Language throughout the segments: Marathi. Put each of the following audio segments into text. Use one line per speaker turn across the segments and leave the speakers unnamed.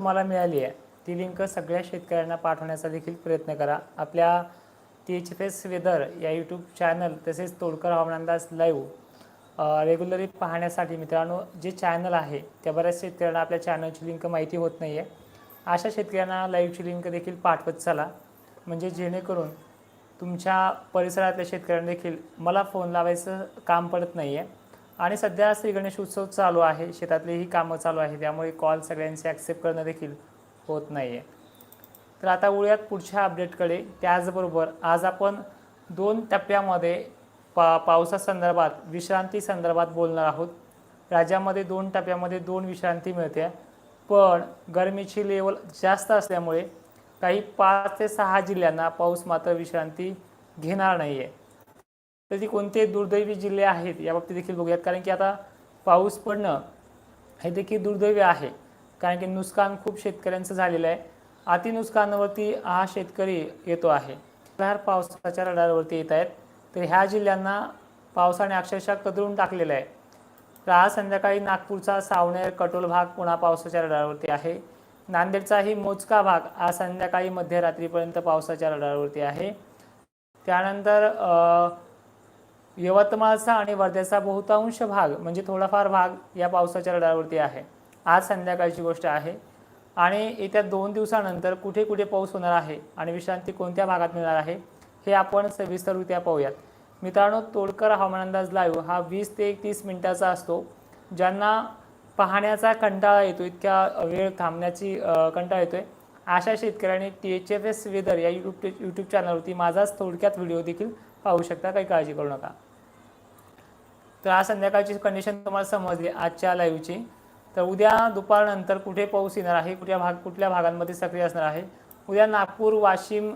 तुम्हाला मिळाली आहे. ती लिंक सगळ्या शेतकऱ्यांना पाठवण्याचा देखील प्रयत्न करा. आपल्या T H F S weather या यूट्यूब चॅनल तसेच तोडकर हवामान अंदाज लाईव्ह रेग्युलरली पाहण्यासाठी मित्रांनो जे चॅनल आहे त्या बऱ्याच शेतकऱ्यांना आपल्या चॅनलची लिंक माहिती होत नाही आहे अशा शेतकऱ्यांना लाईव्हची लिंक देखील पाठवत चला. म्हणजे जेणेकरून तुमच्या परिसरातल्या शेतकऱ्यांना देखील मला फोन लावायचं काम पडत नाही आहे आणि सध्या श्री गणेश उत्सव चालू आहे. शेतातलीही कामं चालू आहे त्यामुळे कॉल सगळ्यांचे ॲक्सेप्ट करणं देखील होत नाही आहे तर आता वळूयात पुढच्या अपडेटकडे त्याचबरोबर आज आपण दोन टप्प्यामध्ये पा पावसासंदर्भात विश्रांती संदर्भात बोलणार आहोत. राज्यामध्ये दोन टप्प्यामध्ये दोन विश्रांती मिळते. पण गरमीची लेवल जास्त असल्यामुळे काही पाच ते सहा जिल्ह्यांना पाऊस मात्र विश्रांती घेणार नाही आहे तर ती कोणते दुर्दैवी जिल्हे आहेत याबाबतीत देखील बघूयात. कारण की आता पाऊस पडणं हे देखील दुर्दैवी आहे. कारण की नुकसान खूप शेतकऱ्यांचं झालेलं आहे. अतिनुकसानावरती हा शेतकरी येतो आहे. धार पावसाच्या रडारवरती येत आहेत. तर ह्या जिल्ह्यांना पावसाने अक्षरशः कदरून टाकलेलं आहे. तर आज संध्याकाळी नागपूरचा सावनेर कटोल भाग पुन्हा पावसाच्या रडारवरती आहे. नांदेडचाही मोजका भाग आज संध्याकाळी मध्यरात्रीपर्यंत पावसाच्या रडारवरती आहे. त्यानंतर यवतमाळचा आणि वर्ध्याचा बहुतांश भाग म्हणजे थोडाफार भाग या पावसाच्या रडारवरती आहे. आज संध्याकाळची गोष्ट आहे. आणि येत्या दोन दिवसानंतर कुठे कुठे पाऊस होणार आहे आणि विश्रांती कोणत्या भागात मिळणार आहे हे आपण सविस्तररित्या पाहूयात. मित्रांनो तोडकर हवामान अंदाज लाईव्ह हा वीस ते तीस मिनिटाचा असतो ज्यांना पाहण्याचा कंटाळा येतो इतक्या वेळ थांबण्याची कंटाळा कंटाळा येतोय अशा शेतकऱ्यांनी T H F S weather या यूट्यूब यूट्यूब चॅनलवरती माझाच थोडक्यात व्हिडिओ देखील पाहू शकता. काही काळजी करू नका. तर आज संध्याकाळची कंडिशन तुम्हाला समजली आजच्या लाईव्हची तर उद्या दुपारनंतर कुठे पाऊस येणार आहे कुठल्या भाग कुठल्या भागांमध्ये सक्रिय असणार आहे? उद्या नागपूर वाशिम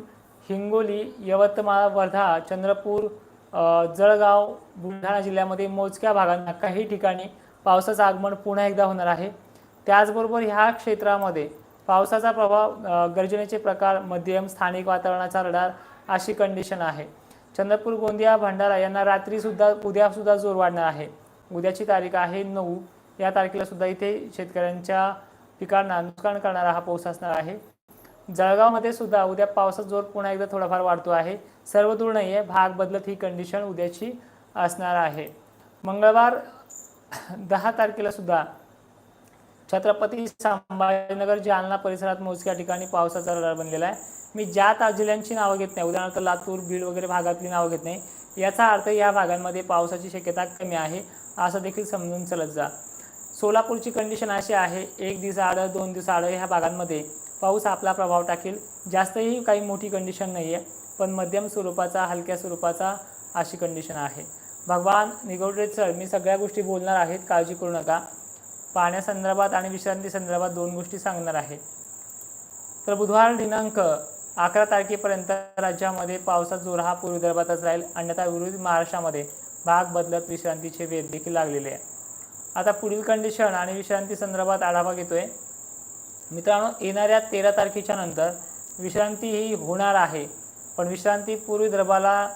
हिंगोली यवतमाळ वर्धा चंद्रपूर जळगाव बुलढाणा जिल्ह्यामध्ये मोजक्या भागांना काही ठिकाणी पावसाचं आगमन पुन्हा एकदा होणार आहे. त्याचबरोबर ह्या क्षेत्रामध्ये पावसाचा प्रभाव गर्जनेचे प्रकार मध्यम स्थानिक वातावरणाचा रडार अशी कंडिशन आहे. चंद्रपूर गोंदिया भंडारा यांना रात्रीसुद्धा उद्यासुद्धा जोर वाढणार आहे. उद्याची तारीख आहे नऊ. या तारखेला सुद्धा इथे शेतकऱ्यांच्या पिकांना नुकसान करणारा हा पाऊस असणार आहे. जळगावमध्ये सुद्धा उद्या पावसाचा जोर पुन्हा एकदा थोडाफार वाढतो आहे. सर्व दूर नाही आहे भाग बदलत ही कंडिशन उद्याची असणार आहे. मंगळवार दहा तारखेला सुद्धा छत्रपती संभाजीनगर जालना परिसरात मोजक्या ठिकाणी पावसाचा रडार बनलेला आहे. मी ज्या ता जिल्ह्यांची नावं घेत नाही उदाहरणार्थ लातूर बीड वगैरे भागातली नावं घेत नाही याचा अर्थ या भागांमध्ये पावसाची शक्यता कमी आहे असं देखील समजून चलत जा. सोलापूरची कंडिशन अशी आहे एक दिवस आड दोन दिवस आड ह्या भागांमध्ये पाऊस आपला प्रभाव टाकेल. जास्तही काही मोठी कंडिशन नाही आहे पण मध्यम स्वरूपाचा हलक्या स्वरूपाचा अशी कंडिशन आहे. भगवान निगवडे सर मी सगळ्या गोष्टी बोलणार आहेत काळजी करू नका. पाण्यासंदर्भात आणि विश्रांती संदर्भात दोन गोष्टी सांगणार आहे. तर बुधवार दिनांक अकरा तारखेपर्यंत राज्यामध्ये पावसाचा जोर हा पूर्व विदर्भातच राहील. अन्यथा विरोधी महाराष्ट्रामध्ये भाग बदलत विश्रांतीचे वेध देखील लागलेले आहे. आता पुढील कंडिशन आणि विश्रांती संदर्भात आढावा घेतोय. मित्रांनो येणाऱ्या तेरा तारखेच्या नंतर विश्रांती ही होणार आहे. पण विश्रांती पूर्व विदर्भाला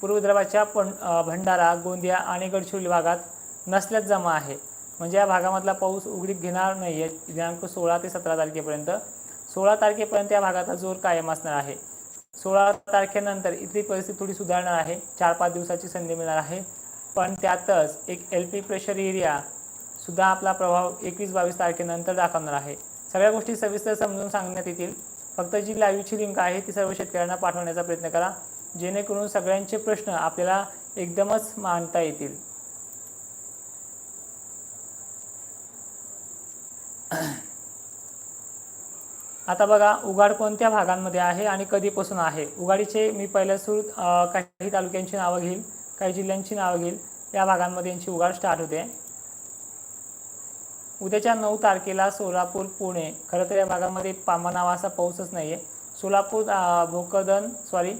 पूर्व विदर्भाच्या पण भंडारा गोंदिया आणि गडचिरोली भागात नसल्यात जमा आहे. म्हणजे या भागामधला पाऊस उघडीत घेणार नाही आहे दिनांक सोळा ते सतरा तारखेपर्यंत सोळा तारखेपर्यंत या भागाचा जोर कायम असणार आहे. सोळा तारखेनंतर इथली परिस्थिती थोडी सुधारणार आहे. चार पाच दिवसाची संधी मिळणार आहे. पण त्यातच एक एल पी प्रेशर एरिया सुद्धा आपला प्रभाव एकवीस बावीस तारखेनंतर दाखवणार आहे. सगळ्या गोष्टी सविस्तर समजून सांगण्यात येतील. फक्त जी लाईव्हची लिंक आहे ती सर्व शेतकऱ्यांना पाठवण्याचा प्रयत्न करा. जेणेकरून सगळ्यांचे प्रश्न आपल्याला एकदमच मांडता येतील. आता बघा उघाड कोणत्या भागांमध्ये आहे आणि कधीपासून आहे? उघाडीचे मी पहिल्या सुरू काही तालुक्यांची नावं घेईल काही जिल्ह्यांची नावं घेईल. या भागांमध्ये यांची उघाड स्टार्ट होते. उद्याच्या नऊ तारखेला सोलापूर पुणे खरं तर या भागामध्ये पामा नावाचा पाऊसच नाही आहे सोलापूर भोकदन सॉरी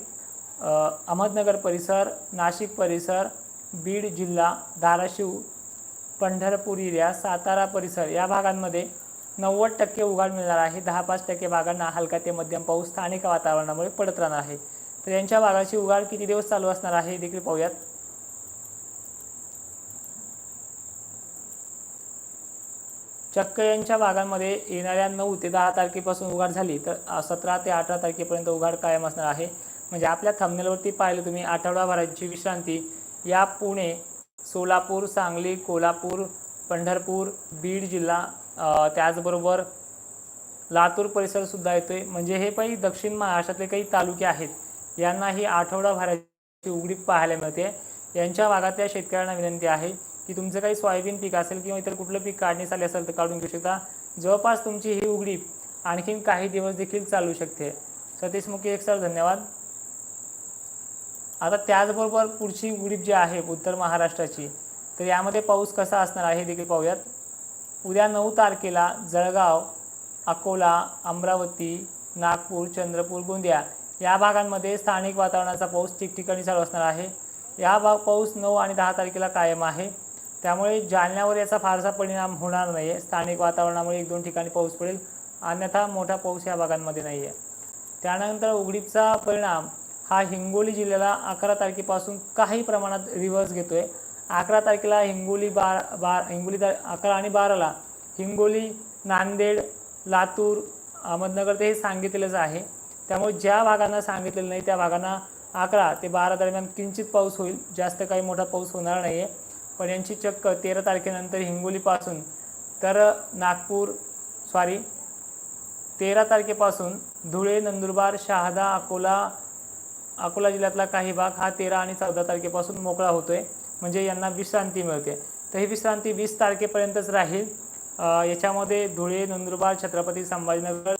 अहमदनगर परिसर नाशिक परिसर बीड जिल्हा धाराशिव पंढरपूर एरिया सातारा परिसर या भागांमध्ये नव्वद टक्के उघाड मिळणार आहे. दहा पाच टक्के भागांना हलका ते मध्यम पाऊस स्थानिक वातावरणामुळे पडत राहणार आहे. तर यांच्या भागाची उघाड किती दिवस चालू असणार आहे देखील पाहूयात. चक्क यांच्या भागांमध्ये येणाऱ्या नऊ ते दहा तारखेपासून उघाड झाली तर सतरा ते अठरा तारखेपर्यंत उघाड कायम असणार आहे. म्हणजे आपल्या थंबनेलवरती पाहिलं तुम्ही आठवडाभराची विश्रांती. या पुणे सोलापूर सांगली कोल्हापूर पंढरपूर बीड जिल्हा त्याचबरोबर लातूर परिसरसुद्धा येतोय. म्हणजे हे काही दक्षिण महाराष्ट्रातले काही तालुके आहेत. यांना ही आठवडाभराची उघडीप पाहायला मिळते. यांच्या भागातल्या शेतकऱ्यांना विनंती आहे की तुमचं काही सोयाबीन पीक असेल किंवा इतर कुठलं पीक काढण्यास आले असेल तर काढून घेऊ शकता. जवळपास तुमची ही उघडीप आणखीन काही दिवस देखील चालू शकते. सतीश मुखी एक सर धन्यवाद. आता त्याचबरोबर पुढची उघडीप जी आहे उत्तर महाराष्ट्राची तर यामध्ये पाऊस कसा असणार आहे हे देखील पाहूयात. उद्या नऊ तारखेला जळगाव अकोला अमरावती नागपूर चंद्रपूर गोंदिया या भागांमध्ये स्थानिक वातावरणाचा पाऊस ठिकठिकाणी चालू असणार आहे. या भाग पाऊस नऊ आणि दहा तारखेला कायम आहे. त्यामुळे जालन्यावर याचा फारसा परिणाम होणार नाही आहे स्थानिक वातावरणामुळे एक दोन ठिकाणी पाऊस पडेल. अन्यथा मोठा पाऊस या भागांमध्ये नाही आहे त्यानंतर उघडीपचा परिणाम हा हिंगोली जिल्ह्याला अकरा तारखेपासून काही प्रमाणात रिव्हर्स आहे अकरा तारखेला हिंगोली बार बार हिंगोली अकरा आणि बाराला हिंगोली नांदेड लातूर अहमदनगर ते हे सांगितलेलंच आहे. त्यामुळे ज्या भागांना सांगितलेलं नाही त्या भागांना अकरा ते बारा दरम्यान किंचित पाऊस होईल. जास्त काही मोठा पाऊस होणार नाही आहे पण यांची चक्क तेरा तारखेनंतर हिंगोलीपासून तर नागपूर सॉरी तेरा तारखेपासून धुळे नंदुरबार शहादा अकोला अकोला जिल्ह्यातला काही भाग हा तेरा आणि चौदा तारखेपासून मोकळा होतो आहे म्हणजे यांना विश्रांती मिळते. तर ही विश्रांती वीस तारखेपर्यंतच राहील. याच्यामध्ये धुळे नंदुरबार छत्रपती संभाजीनगर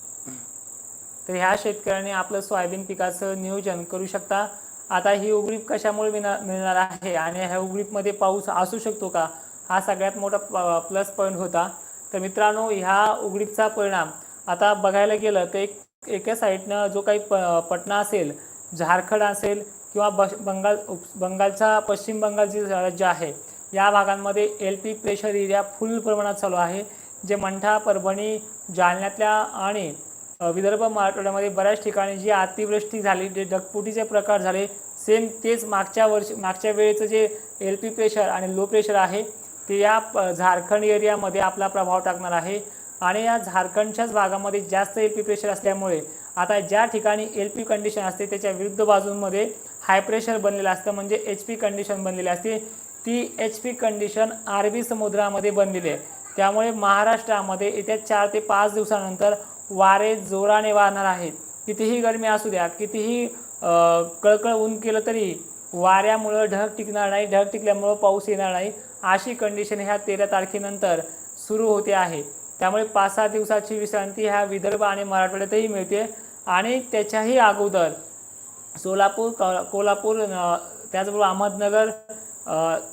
तर ह्या शेतकऱ्यांनी आपलं सोयाबीन पिकाचं नियोजन करू शकता. आता ही उघडीप कशामुळे मिळणार मिळणार आहे? आणि ह्या उघडीपमध्ये पाऊस असू शकतो का? हा सगळ्यात मोठा प्लस पॉईंट होता. तर मित्रांनो ह्या उघडीपचा परिणाम आता बघायला गेलं तर एक एका साईडनं जो काही प पटना असेल झारखंड असेल किंवा बश बंगाल उप- बंगालचा पश्चिम बंगालचे राज्य आहे या भागांमध्ये L P pressure area full प्रमाणात चालू आहे जे मंठा परभणी जालन्यातल्या आणि विदर्भ मराठवाड्यामध्ये बऱ्याच ठिकाणी जी अतिवृष्टी झाली जे ढगपुटीचे प्रकार झाले सेम तेच मागच्या वर्षी मागच्या वेळेचं जे एल पी प्रेशर आणि लो प्रेशर आहे ते या झारखंड एरियामध्ये आपला प्रभाव टाकणार आहे. आणि या झारखंडच्याच भागामध्ये जास्त एल पी प्रेशर असल्यामुळे आता ज्या ठिकाणी एल पी कंडिशन असते त्याच्या विरुद्ध बाजूंमध्ये हाय प्रेशर बनलेलं असतं म्हणजे एच पी कंडिशन बनलेली असते. ती एच पी कंडिशन अरबी समुद्रामध्ये बनलेली आहे. त्यामुळे महाराष्ट्रामध्ये येत्या चार ते पाच दिवसानंतर वारे जोराने वाहणार आहेत. कितीही गरमी असू द्या कितीही कळकळ ऊन केलं तरी वाऱ्यामुळं ढग टिकणार नाही. ढग टिकल्यामुळं पाऊस येणार नाही. अशी कंडिशन ह्या तेरा तारखेनंतर सुरू होते आहे. त्यामुळे पाच सहा दिवसाची विश्रांती ह्या विदर्भ आणि मराठवाड्यातही मिळते. आणि त्याच्याही अगोदर सोलापूर क- कोल्हापूर त्याचबरोबर अहमदनगर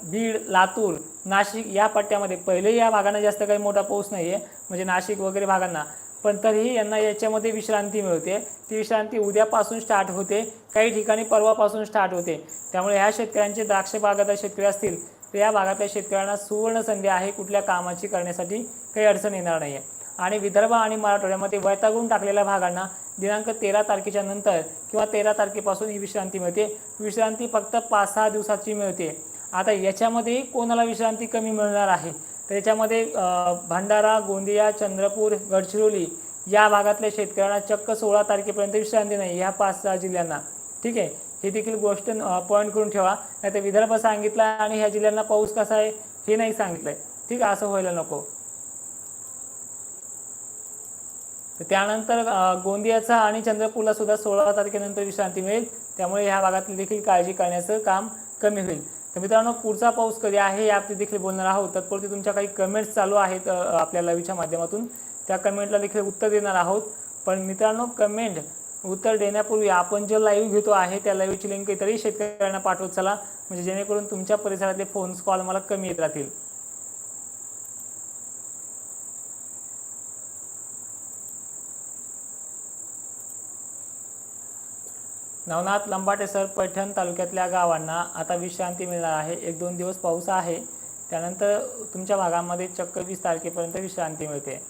बीड लातूर नाशिक या पट्ट्यामध्ये. पहिले या भागांना जास्त काही मोठा पाऊस नाही आहे म्हणजे नाशिक वगैरे भागांना. पण तरीही यांना याच्यामध्ये विश्रांती मिळते. ती विश्रांती उद्यापासून स्टार्ट होते. काही ठिकाणी परवापासून स्टार्ट होते. त्यामुळे ह्या शेतकऱ्यांचे द्राक्ष बागायत शेतकरी असतील तर या भागातल्या शेतकऱ्यांना सुवर्ण संधी आहे. कुठल्या कामाची करण्यासाठी काही अडचण येणार नाही आहे आणि विदर्भ आणि मराठवाड्यामध्ये वैतागून टाकलेल्या भागांना दिनांक तेरा तारखेच्या नंतर किंवा तेरा तारखेपासून ही विश्रांती मिळते. विश्रांती फक्त पाच सहा दिवसाची मिळते. आता याच्यामध्ये कोणाला विश्रांती कमी मिळणार आहे? तर याच्यामध्ये भंडारा गोंदिया चंद्रपूर गडचिरोली या भागातल्या शेतकऱ्यांना चक्क सोळा तारखेपर्यंत विश्रांती नाही ह्या पाच सहा जिल्ह्यांना. ठीक आहे? ही देखील गोष्ट पॉईंट करून ठेवा. नाही तर विदर्भ सांगितला आणि ह्या जिल्ह्यांना पाऊस कसा आहे हे नाही सांगितलं आहे ठीक आहे? असं व्हायला नको. तर त्यानंतर गोंदियाचा आणि चंद्रपूरला सुद्धा सोळा तारखेनंतर विश्रांती मिळेल. त्यामुळे ह्या भागातली देखील काळजी करण्याचं काम कमी होईल. तर मित्रांनो पुढचा पाऊस कधी आहे याबाबतीत देखील बोलणार आहोत. तत्पुरती तुमच्या काही कमेंट्स चालू आहेत आपल्या लाईव्हच्या माध्यमातून. त्या कमेंटला देखील उत्तर देणार आहोत. पण मित्रांनो कमेंट उत्तर देण्यापूर्वी आपण जो लाईव्ह घेतो आहे त्या लाईव्हची लिंक इतरही शेतकऱ्यांना पाठवत चला. म्हणजे जेणेकरून तुमच्या परिसरातले फोन्स कॉल मला कमी येत राहतील. नवनाथ लंबाटे सर पैठण तालुक्यातल्या गावांना आता विश्रांती मिळणार आहे. एक दोन दिवस पाऊस आहे. त्यानंतर तुमच्या भागामध्ये चक्क वीस तारखेपर्यंत विश्रांती मिळते.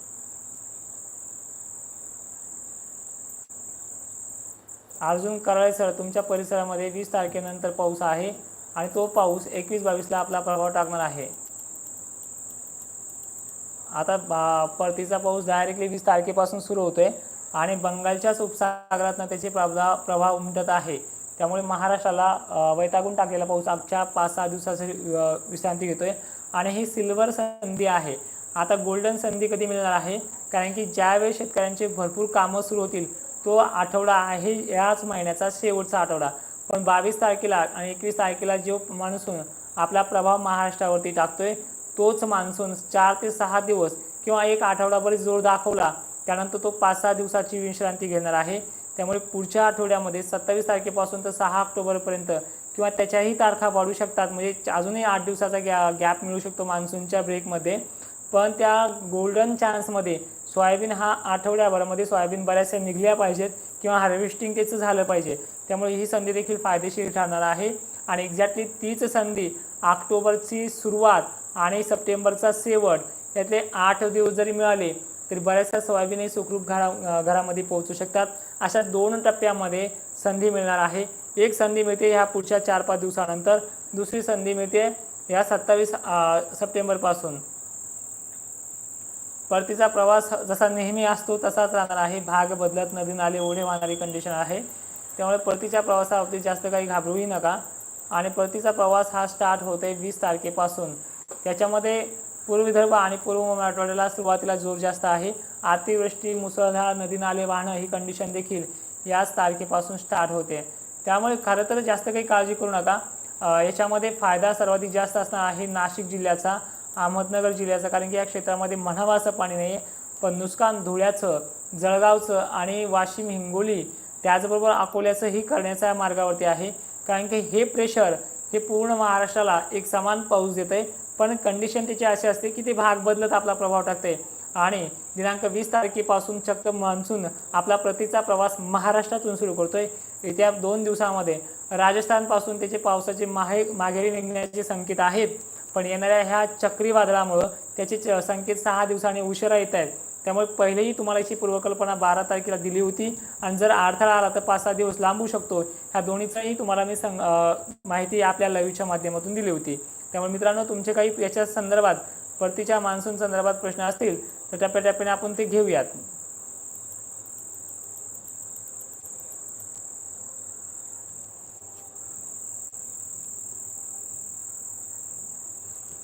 अर्जुन कराळे सर तुमच्या परिसरामध्ये वीस तारखेनंतर पाऊस आहे आणि तो पाऊस एकवीस बावीसला आपला प्रभाव टाकणार आहे. आता परतीचा पाऊस डायरेक्टली वीस तारखेपासून सुरू होतोय. आणि बंगालच्याच उपसागरातनं त्याचे प्रभा प्रभाव उमटत आहे. त्यामुळे महाराष्ट्राला वैतागून टाकलेला पाऊस आजच्या पाच सहा दिवसाची विश्रांती घेतोय. आणि ही सिल्वर संधी आहे. आता गोल्डन संधी कधी मिळणार आहे? कारण की ज्यावेळी शेतकऱ्यांचे भरपूर कामं सुरू होतील तो आठवडा आहे याच महिन्याचा शेवटचा आठवडा. पण बावीस तारखेला आणि एकवीस तारखेला जो मान्सून आपला प्रभाव महाराष्ट्रावरती टाकतोय तोच मान्सून चार ते सहा दिवस किंवा एक आठवडाभर जोर दाखवला त्यानंतर तो पाच सहा दिवसाची विश्रांती घेणार आहे. त्यामुळे पुढच्या आठवड्यामध्ये सत्तावीस तारखेपासून तर सहा ऑक्टोबरपर्यंत किंवा त्याच्याही तारखा वाढू शकतात. म्हणजे अजूनही आठ दिवसाचा गॅ गॅप मिळू शकतो मान्सूनच्या ब्रेकमध्ये. पण त्या गोल्डन चान्समध्ये सोयाबीन हा आठवड्याभरामध्ये सोयाबीन बऱ्याचशा निघल्या पाहिजेत किंवा हार्वेस्टिंग त्याचं झालं पाहिजे. त्यामुळे ही संधी देखील फायदेशीर ठरणार आहे. आणि एक्झॅक्टली तीच संधी ऑक्टोबरची सुरुवात आणि सप्टेंबरचा शेवट यातले आठ दिवस जरी मिळाले तरी बऱ्याचशा सोयाबीनही सुखरूप घरा घरामध्ये पोहोचू शकतात. अशा दोन टप्प्यामध्ये संधी मिळणार आहे. एक संधी मिळते ह्या पुढच्या चार पाच दिवसानंतर. दुसरी संधी मिळते या सत्तावीस सप्टेंबरपासून. परतीचा प्रवास जसा नेहमी असतो तसाच राहणार आहे. भाग बदलत नदी नाले ओढे वाहणारी कंडिशन आहे. त्यामुळे परतीच्या प्रवासाबाबतीत जास्त काही घाबरूही नका. आणि परतीचा प्रवास हा स्टार्ट होत आहे वीस तारखेपासून. त्याच्यामध्ये पूर्व विदर्भ आणि पूर्व मराठवाड्याला सुरुवातीला जोर जास्त आहे. अतिवृष्टी मुसळधार नदी नाले वाहणं ही कंडिशन देखील याच तारखेपासून स्टार्ट होते. त्यामुळे खरं तर जास्त काही काळजी करू नका. याच्यामध्ये फायदा सर्वाधिक जास्त असणार आहे नाशिक जिल्ह्याचा अहमदनगर जिल्ह्याचा कारण की या क्षेत्रामध्ये म्हणावं असं पाणी नाही आहे पण नुकसान धुळ्याचं जळगावचं आणि वाशिम हिंगोली त्याचबरोबर अकोल्याचंही करण्याच्या मार्गावरती आहे. कारण की हे प्रेशर हे पूर्ण महाराष्ट्राला एक समान पाऊस देत आहे पण कंडिशन त्याची अशी असते की ते भाग बदलत आपला प्रभाव टाकते. आणि दिनांक वीस तारखेपासून चक्क मान्सून आपला प्रतीचा प्रवास महाराष्ट्रातून सुरू करतोय. येत्या दोन दिवसामध्ये राजस्थानपासून त्याचे पावसाचे माहे माघेरी निघण्याचे संकेत आहेत. पण येणाऱ्या ह्या चक्रीवादळामुळं त्याचे च- संकेत सहा दिवसांनी उशिरा येत आहेत. त्यामुळे पहिलेही तुम्हाला याची पूर्वकल्पना बारा तारखेला दिली होती. आणि जर अडथळा आला तर पाच सहा दिवस लांबू शकतो. ह्या दोन्हीचाही तुम्हाला मी संग माहिती आपल्या लाईव्हच्या माध्यमातून दिली होती. त्यामुळे मित्रांनो तुमचे काही याच्या संदर्भात परतीच्या मान्सून संदर्भात प्रश्न असतील तर टप्प्याटप्प्याने आपण ते घेऊयात.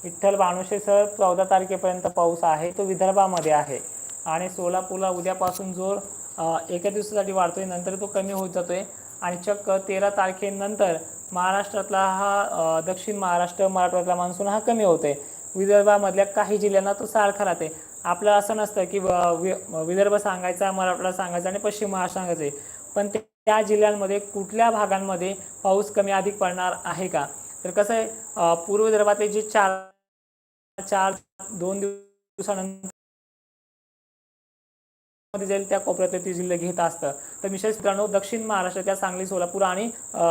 विठ्ठल बाणुशेसर चौदा तारखेपर्यंत पाऊस आहे तो विदर्भामध्ये आहे. आणि सोलापूरला उद्यापासून जोर एका दिवसासाठी वाढतोय नंतर तो कमी होत जातोय. आणि चक्क तेरा तारखेनंतर महाराष्ट्रातला हा दक्षिण महाराष्ट्र मराठवाड्यातला मान्सून हा कमी होतोय. विदर्भामधल्या काही जिल्ह्यांना तो सारखा राहते आपलं असं नसतं की व- वि- विदर्भ सांगायचा मराठवाडा सांगायचा आणि पश्चिम महाराष्ट्र सांगायचे. पण ते- त्या जिल्ह्यांमध्ये कुठल्या भागांमध्ये पाऊस कमी अधिक पडणार आहे का? तर कसं आहे पूर्व विदर्भातले जे चार चार दोन दिवसानंतर मध्ये जाईल त्या कोपऱ्यातले ते जिल्हे घेत असतं. तर विशेष मित्रांनो दक्षिण महाराष्ट्रातल्या सांगली सोलापूर आणि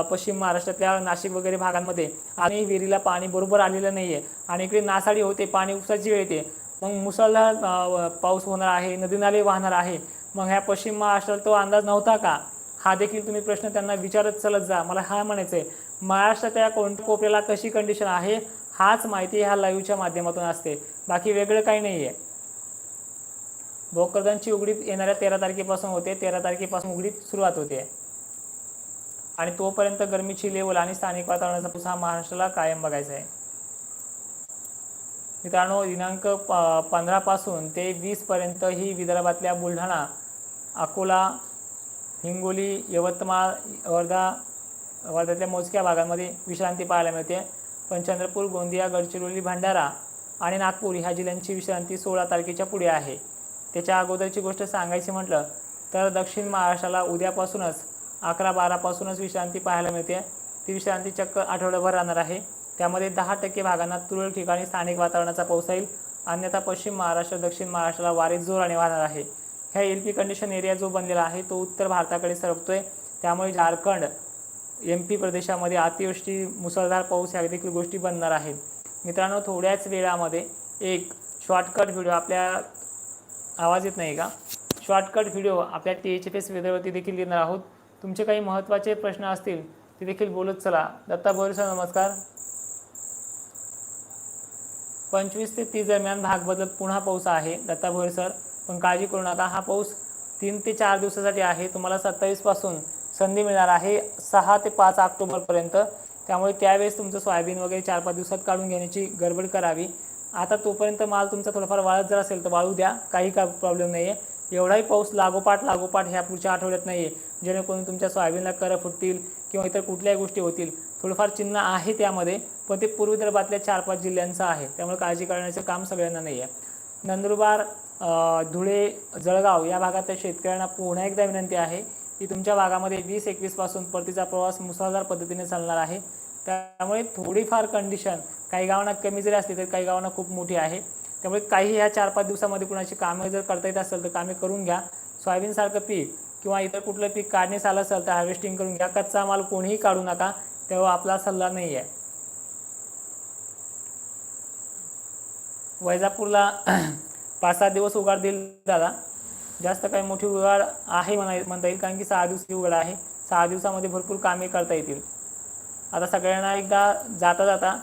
पश्चिम महाराष्ट्रातल्या नाशिक वगैरे भागांमध्ये आणि विहिरीला पाणी बरोबर आलेलं नाहीये आणि इकडे नासाडी होते पाणी उपसाची वेळ येते. मग मुसळधार पाऊस होणार आहे नदी नाले वाहणार आहे. मग ह्या पश्चिम महाराष्ट्रात तो अंदाज नव्हता का? हा देखील तुम्ही प्रश्न त्यांना विचारत चलत जा. मला हा म्हणायचं आहे महाराष्ट्राच्या कोणत्या कोपऱ्याला कशी कंडिशन आहे? हाच माहिती ह्या लाईव्हच्या माध्यमातून असते. बाकी वेगळं काही नाही आहे भोकरदनची उघडीप येणाऱ्या तेरा तारखेपासून होते. तेरा तारखेपासून उघडीप सुरुवात होते. आणि तोपर्यंत गरमीची लेवल आणि स्थानिक वातावरणाचा पाऊस हा महाराष्ट्राला कायम बघायचा आहे. मित्रांनो दिनांक प पंधरापासून ते वीसपर्यंत ही विदर्भातल्या बुलढाणा अकोला हिंगोली यवतमाळ वर्धा वर्ध्यातल्या मोजक्या भागांमध्ये विश्रांती पाहायला मिळते. पण चंद्रपूर गोंदिया गडचिरोली भंडारा आणि नागपूर ह्या जिल्ह्यांची विश्रांती सोळा तारखेच्या पुढे आहे. त्याच्या अगोदरची गोष्ट सांगायची म्हटलं तर दक्षिण महाराष्ट्राला उद्यापासूनच अकरा बारापासूनच विश्रांती पाहायला मिळते. ती विश्रांती चक्क आठवड्याभर राहणार आहे. त्यामध्ये दहा टक्के भागांना तुरळक ठिकाणी स्थानिक वातावरणाचा पाऊस येईल. अन्यथा पश्चिम महाराष्ट्र दक्षिण महाराष्ट्राला वारे जोराने वाहणार आहे. ह्या एल पी कंडिशन एरिया जो बनलेला आहे तो उत्तर भारताकडे सरकतोय. त्यामुळे झारखंड एम पी प्रदेशामध्ये अतिवृष्टी मुसळधार पाऊस ह्या देखील गोष्टी बनणार आहेत. मित्रांनो थोड्याच वेळामध्ये एक शॉर्टकट व्हिडिओ आपल्या आवाज येत नाही का? शॉर्टकट व्हिडिओ आपल्या टी एच एफ एस वेदरवरती देखील देणार आहोत. तुमचे काही महत्त्वाचे प्रश्न असतील ते देखील बोलत चला. दत्ता बोरसा सर नमस्कार. पंचवीस ते तीस दरम्यान भाग बदलत पुन्हा पाऊस आहे. दत्ता भोरे सर पण काळजी करू नका. हा पाऊस तीन ते चार दिवसासाठी आहे. तुम्हाला सत्तावीसपासून संधी मिळणार आहे. सहा ते पाच ऑक्टोबरपर्यंत. त्यामुळे त्यावेळेस तुमचं सोयाबीन वगैरे चार पाच दिवसात काढून घेण्याची गडबड करावी. आता तोपर्यंत माल तुमचा थोडाफार वाळत जर असेल तर वाळू द्या काही का प्रॉब्लेम नाही आहे एवढाही पाऊस लागोपाठ लागोपाठ ह्या पुढच्या आठवड्यात नाही आहे जेणेकरून तुमच्या सोयाबीनला करं फुटतील किंवा इतर कुठल्याही गोष्टी होतील. थोडंफार चिन्ह आहे त्यामध्ये पण ते पूर्व विदर्भातल्या चार पाच जिल्ह्यांचं आहे. त्यामुळे काळजी करण्याचं काम सगळ्यांना नाही आहे नंदुरबार धुळे जळगाव या भागातल्या शेतकऱ्यांना पुन्हा एकदा विनंती आहे की तुमच्या भागामध्ये वीस एकवीसपासून परतीचा प्रवास मुसळधार पद्धतीने चालणार आहे. त्यामुळे थोडीफार कंडिशन काही गावांना कमी जरी असली तरी काही गावांना खूप मोठी आहे. त्यामुळे काही ह्या चार पाच दिवसामध्ये कुणाची कामे जर करता येत असेल तर कामे करून घ्या. सोयाबीनसारखं पीक किंवा इतर कुठलं पीक काढण्यास आलं असेल तर हार्वेस्टिंग करून घ्या. कच्चा माल कोणीही काढू नका तेव्हा आपला सल्ला नाही आहे. वैजापूरला पाच सात दिवस उघाड देईल दादा. जास्त काही मोठी उघाड आहे म्हणा म्हणता येईल कारण की सहा दिवस उघड आहे. सहा दिवसामध्ये भरपूर कामे करता येतील. आता सगळ्यांना एकदा जाता जाता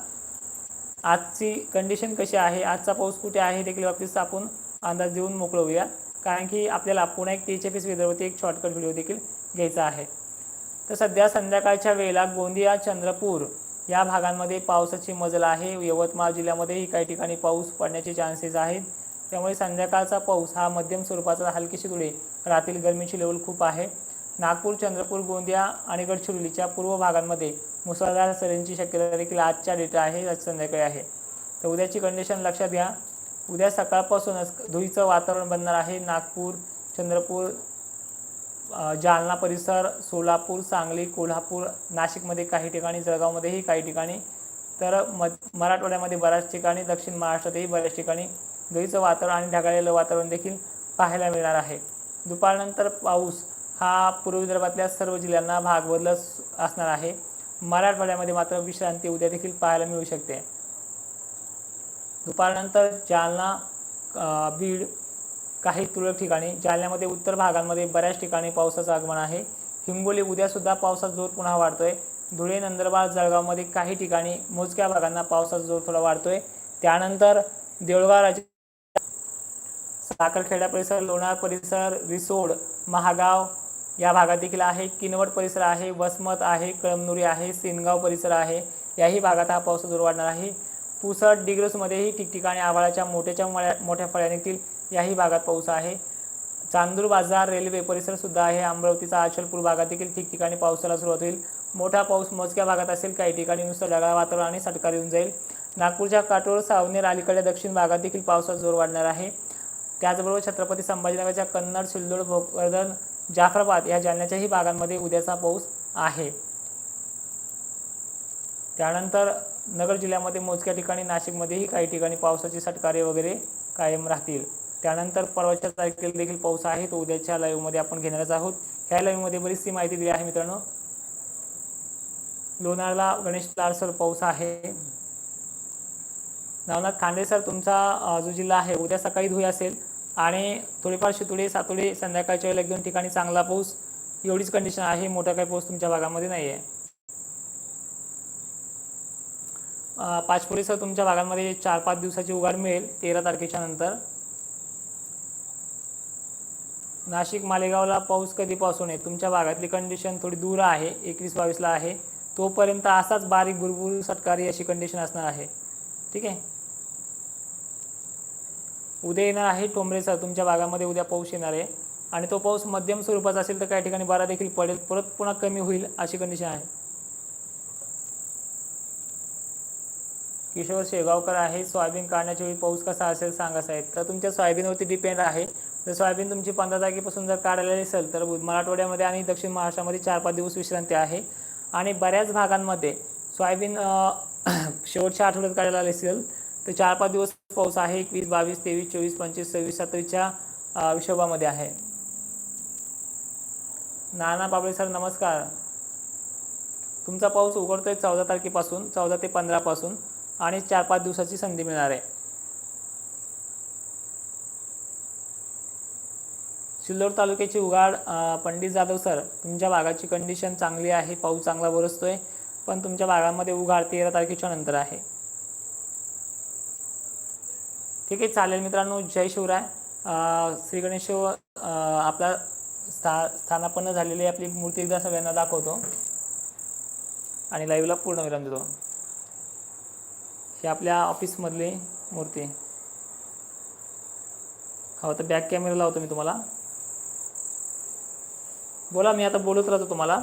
आजची कंडिशन कशी आहे आजचा पाऊस कुठे आहे देखील बाबतीत आपण अंदाज देऊन मोकळवूया कारण की आपल्याला पुन्हा एक टी एच एफ एस एक शॉर्टकट व्हिडिओ देखील घ्यायचा आहे. तर सध्या संध्याकाळच्या वेळेला गोंदिया चंद्रपूर या भागांमध्ये पावसाची मजल आहे. यवतमाळ जिल्ह्यामध्येही काही ठिकाणी पाऊस पडण्याचे चान्सेस आहेत. त्यामुळे संध्याकाळचा पाऊस हा मध्यम स्वरूपाचा हलकीशी धुळे रात्री गरमीची लेवल खूप आहे. नागपूर चंद्रपूर गोंदिया आणि गडचिरोलीच्या पूर्व भागांमध्ये मुसळधार सरींची शक्यता देखील आजच्या डेटा आहे आज संध्याकाळी आहे. तर उद्याची कंडिशन लक्षात घ्या. उद्या सकाळपासूनच धुईचं वातावरण बनणार आहे. नागपूर चंद्रपूर जालना परिसर सोलापूर सांगली कोल्हापूर नाशिकमध्ये काही ठिकाणी जळगावमध्येही काही ठिकाणी. तर म मराठवाड्यामध्ये बऱ्याच ठिकाणी दक्षिण महाराष्ट्रातही बऱ्याच ठिकाणी धुईचं वातावरण आणि ढगाळलेलं वातावरण देखील पाहायला मिळणार आहे. दुपारनंतर पाऊस हा पूर्व विदर्भातल्या सर्व जिल्ह्यांना भाग बदलत असणार आहे. मराठवाड्यामध्ये मात्र विश्रांती उद्या देखील पाहायला मिळू शकते. दुपारनंतर जालना बीड काही तुरळक ठिकाणी जालन्यामध्ये उत्तर भागांमध्ये बऱ्याच ठिकाणी पावसाचं आगमन आहे. हिंगोली उद्यासुद्धा पावसाचा जोर पुन्हा वाढतोय. धुळे नंदुरबार जळगावमध्ये काही ठिकाणी मोजक्या भागांना पावसाचा जोर थोडा वाढतोय. त्यानंतर देऊळगाव राज साखरखेडा परिसर लोणार परिसर रिसोड महागाव या भागात देखील आहे. किनवट परिसर आहे वसमत आहे कळमनुरी आहे सिनगाव परिसर आहे. याही भागात हा पाऊस जोर वाढणार आहे. पुसद डिग्रसमध्येही ठिकठिकाणी आभाळाच्या मोठ्याच्या मळ्या मोठ्या फळ्या निघतील. याही भागात पाऊस आहे. चांदूर बाजार रेल्वे परिसर सुद्धा आहे. अमरावतीचा अचलपूर भागात देखील ठिकठिकाणी पावसाला सुरुवात होईल. मोठा पाऊस मोजक्या भागात असेल. काही ठिकाणी नुसतं ढगाळ वातावरण आणि सटकार येऊन जाईल. नागपूरच्या काटोळ सावनेर अलीकडे दक्षिण भागात देखील पावसाचा जोर वाढणार आहे. त्याचबरोबर छत्रपती संभाजीनगरच्या कन्नड सिल्लोड भोकरदन जाफराबाद या जालन्याच्याही भागांमध्ये उद्याचा पाऊस आहे. त्यानंतर नगर जिल्ह्यामध्ये मोजक्या ठिकाणी नाशिकमध्येही काही ठिकाणी पावसाची सटकारे वगैरे कायम राहतील. त्यानंतर परवाच्या तारखेला देखील पाऊस आहे तो उद्याच्या लाईव्हमध्ये आपण घेणारच आहोत. ह्या लाईव्हमध्ये बरीचशी माहिती दिली आहे मित्रांनो. लोणारला गणेश लालसर पाऊस आहे. नवनाथ खांडे सर तुमचा जो जिल्हा आहे उद्या सकाळी धुळे असेल. आणि थोडेफार शितुळे सातुळे संध्याकाळच्या वेळेला एक दोन ठिकाणी चांगला पाऊस एवढीच कंडिशन आहे मोठा काही पाऊस तुमच्या भागामध्ये नाही आहे पाचपुरीसह सर तुमच्या भागांमध्ये चार पाच दिवसाची उघाड मिळेल तेरा तारखेच्या नंतर. नाशिक मालेगावला पाऊस कधीपासून आहे? तुमच्या भागातली कंडिशन थोडी दूर आहे एकवीस बावीसला आहे. तोपर्यंत असाच बारीक बुरबुर सटकारी अशी कंडिशन असणार आहे. ठीक आहे? उद्या येणार आहे टोंबरे सर तुमच्या भागामध्ये उद्या पाऊस येणार आहे. आणि तो पाऊस मध्यम स्वरूपाचा असेल तर काही ठिकाणी बारा देखील पडेल. परत पुन्हा कमी होईल अशी कंडिशन आहे. किशोर शेगावकर आहे सोयाबीन काढण्याच्या वेळी पाऊस कसा असेल सांगा साहेब. तर तुमच्या सोयाबीनवरती डिपेंड आहे. जर सोयाबीन तुमची पंधरा तारखेपासून जर काढायला असेल तर मराठवाड्यामध्ये आणि दक्षिण महाराष्ट्रामध्ये चार पाच दिवस विश्रांती आहे. आणि बऱ्याच भागांमध्ये सोयाबीन शेवटच्या आठवड्यात काढायला आले असेल तर चार पाच दिवस पाऊस आहे एकवीस बावीस तेवीस चोवीस पंचवीस सव्वीस सत्तावीसच्या अ, आहे. नाना बाबळे सर नमस्कार. तुमचा पाऊस उघडतोय चौदा तारखेपासून चौदा ते पंधरापासून आणि चार पाच दिवसाची संधी मिळणार आहे. सिल्लोड तालुक्याची उघाड पंडित जाधव सर तुमच्या भागाची कंडिशन चांगली आहे पाऊस चांगला बरसतोय पण तुमच्या भागामध्ये उघाड तेरा तारखेच्या नंतर आहे. ठीक आहे चालेल मित्रांनो. जय शिवराय. श्री गणेश आपला स्था स्थानापन्न झालेली आपली मूर्ती एकदा सगळ्यांना दाखवतो. आणि लाईव्हला पूर्ण विराम देतो. ही आपल्या ऑफिसमधली मूर्ती. हो तर बॅक कॅमेरा लावतो मी तुम्हाला. बोला मी आता बोलत राहतो तुम्हाला.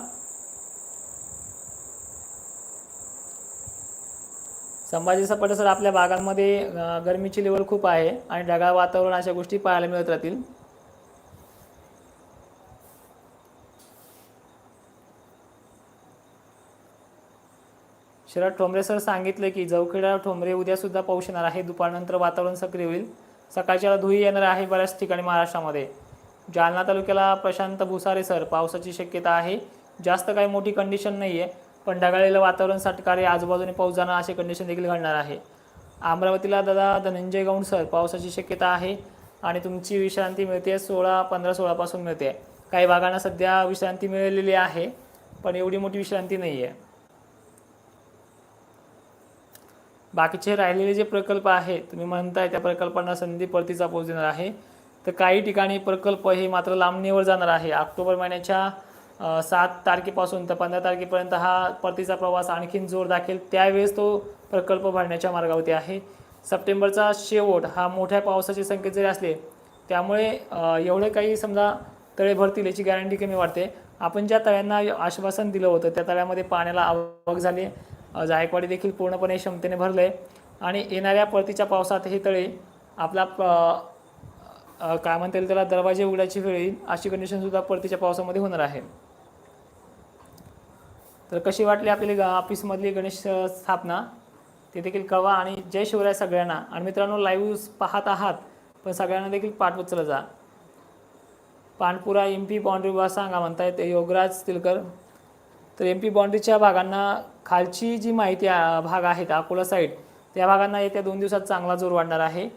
संभाजी सपाटे सर आपल्या भागांमध्ये गरमीची लेवल खूप आहे आणि ढगाळ वातावरण अशा गोष्टी पाहायला मिळत राहतील. शरद ठोंबरे सर सांगितले की जवखेडा ठोंबरे उद्या सुद्धा पाऊस येणार आहे. दुपारनंतर वातावरण सक्रिय होईल. सकाळच्या धुई येणार आहे बऱ्याच ठिकाणी महाराष्ट्रामध्ये. जालना तालुक्याला प्रशांत भुसारे सर पावसाची शक्यता आहे. जास्त काही मोठी कंडिशन नाही आहे पण ढगाळलेलं वातावरण सटकारे आजूबाजूने पाऊस जाणं असे कंडिशन देखील घडणार आहे. अमरावतीला दादा धनंजय गौंडसर पावसाची शक्यता आहे आणि तुमची विश्रांती मिळते सोळा पंधरा सोळापासून मिळते काही भागांना सध्या विश्रांती मिळालेली आहे पण एवढी मोठी विश्रांती नाही आहे बाकीचे राहिलेले जे प्रकल्प आहे तुम्ही म्हणताय त्या प्रकल्पांना संधी परतीचा पोच देणार आहे. तर काही ठिकाणी प्रकल्प हे मात्र लांबणीवर जाणार आहे. ऑक्टोबर महिन्याच्या सात तारखेपासून तर पंधरा तारखेपर्यंत हा परतीचा प्रवास आणखीन जोर दाखेल. त्यावेळेस तो प्रकल्प भरण्याच्या मार्गावरती आहे. सप्टेंबरचा शेवट हा मोठ्या पावसाचे संकेत जरी असले त्यामुळे एवढे काही समजा तळे भरतील याची गॅरंटी कमी वाटते आपण ज्या तळ्यांना आश्वासन दिलं होतं त्या तळ्यामध्ये पाण्याला आवक झाली. जायकवाडी देखील पूर्णपणे क्षमतेने भरले आणि येणाऱ्या परतीच्या पावसात हे तळे आपला काय म्हणता येईल त्याला दरवाजे उघडायची वेळ येईल अशी कंडिशनसुद्धा परतीच्या पावसामध्ये होणार आहे. तर कशी वाटली आपली गा- ऑफिसमधली गणेश स्थापना? ते देखील कळवा आणि जय शिवराय सगळ्यांना. आणि मित्रांनो लाईव्ह पाहत आहात पण सगळ्यांना देखील पाठवत चला जा. पानपुरा एम पी बाउंड्री वा सांगा म्हणतायत योगराज तिलकर. तर एम पी बाउंड्रीच्या भागांना खालची जी माहिती भाग आहेत अकोला साईड त्या भागांना येत्या दोन दिवसात चांगला जोर वाढणार आहे.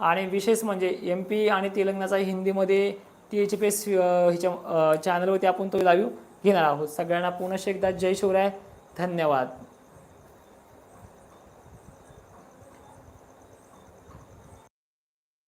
आणि विशेष म्हणजे एम पी आणि तेलंगणाचा हिंदीमध्ये टी एच पी एस ह्याच्या चॅनलवरती आपण तो लावू. घेणार आहोत. सगळ्यांना पुनश्च एकदा जय शिवराय. धन्यवाद.